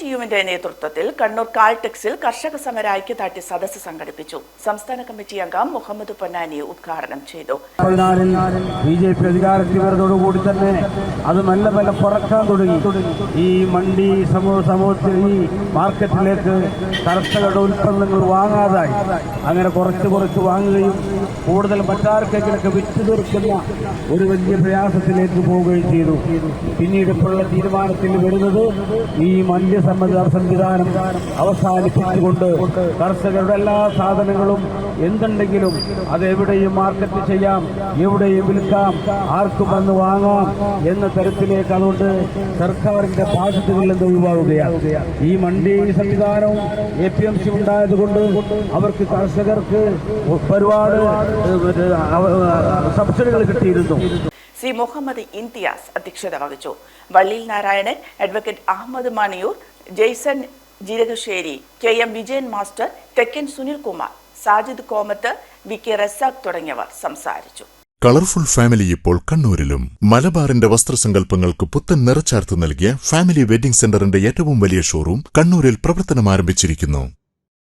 T യുവിന്റെ നേതൃത്വത്തിൽ കണ്ണൂർ കാൾടെക്സിൽ കർഷക സമര ഐക്യദാർഢ്യ സദസ്സ് സംഘടിപ്പിച്ചു. സംസ്ഥാന കമ്മിറ്റി അംഗം മുഹമ്മദ് പൊന്നാനി ഉദ്ഘാടനം ചെയ്തു. ബി ജെ പി അധികാരത്തിൽ വരുന്നതോടുകൂടി തന്നെ അത് മെല്ലെ മെല്ലെ പുറക്കാൻ തുടങ്ങി. ഈ മണ്ടി സമൂഹ സമൂഹത്തിൽ ഈ മാർക്കറ്റിലേക്ക് കർഷകരുടെ ഉൽപ്പന്നങ്ങൾ വാങ്ങാതായി. അങ്ങനെ കുറച്ച് കുറച്ച് വാങ്ങുകയും കൂടുതൽ മറ്റാർക്കെങ്കിലൊക്കെ വിറ്റു തീർക്കുന്ന ഒരു വലിയ പ്രയാസത്തിലേക്ക് പോവുകയും ചെയ്തു. പിന്നീട് ഇപ്പോഴുള്ള തീരുമാനത്തിൽ വരുന്നത് ഈ മണ്ഡ്യസമ്മത സംവിധാനം അവസാനിപ്പിച്ചുകൊണ്ട് കർഷകരുടെ എല്ലാ സാധനങ്ങളും എന്തുണ്ടെങ്കിലും അതെവിടെയും മാർക്കറ്റ് ചെയ്യാം എവിടെയും വിൽക്കാം ആർക്കും വന്ന് വാങ്ങാം എന്ന തരത്തിലേക്ക് അതുകൊണ്ട് സർക്കാരിന്റെ ബാധ്യതകളിൽ നിന്ന് ഒഴിവാവുകയാണ് ഈ മണ്ഡി സംവിധാനവും എ പി എം സി ഉണ്ടായതുകൊണ്ട് അവർക്ക് കർഷകർക്ക് ഒരുപാട് സബ്സിഡികൾ കിട്ടിയിരുന്നു. സി മുഹമ്മദ് ഇംതിയാസ് അധ്യക്ഷത വഹിച്ചു. Valliyil Narayanan advocate Ahammed Maniyur Jaison Jeerakasseri K M Vijayan master Thekkan Sunilkumar Sajid Komath V K Razak തുടങ്ങിയവർ സംസാരിച്ചു. കളർഫുൾ ഫാമിലി ഇപ്പോൾ കണ്ണൂരിലും. മലബാറിന്റെ വസ്ത്രസങ്കല്പങ്ങൾക്ക് പുത്തൻ നിറച്ചാർത്ത് നൽകിയ ഫാമിലി വെഡിംഗ് സെന്ററിന്റെ ഏറ്റവും വലിയ ഷോറൂം കണ്ണൂരിൽ പ്രവർത്തനം ആരംഭിച്ചിരിക്കുന്നു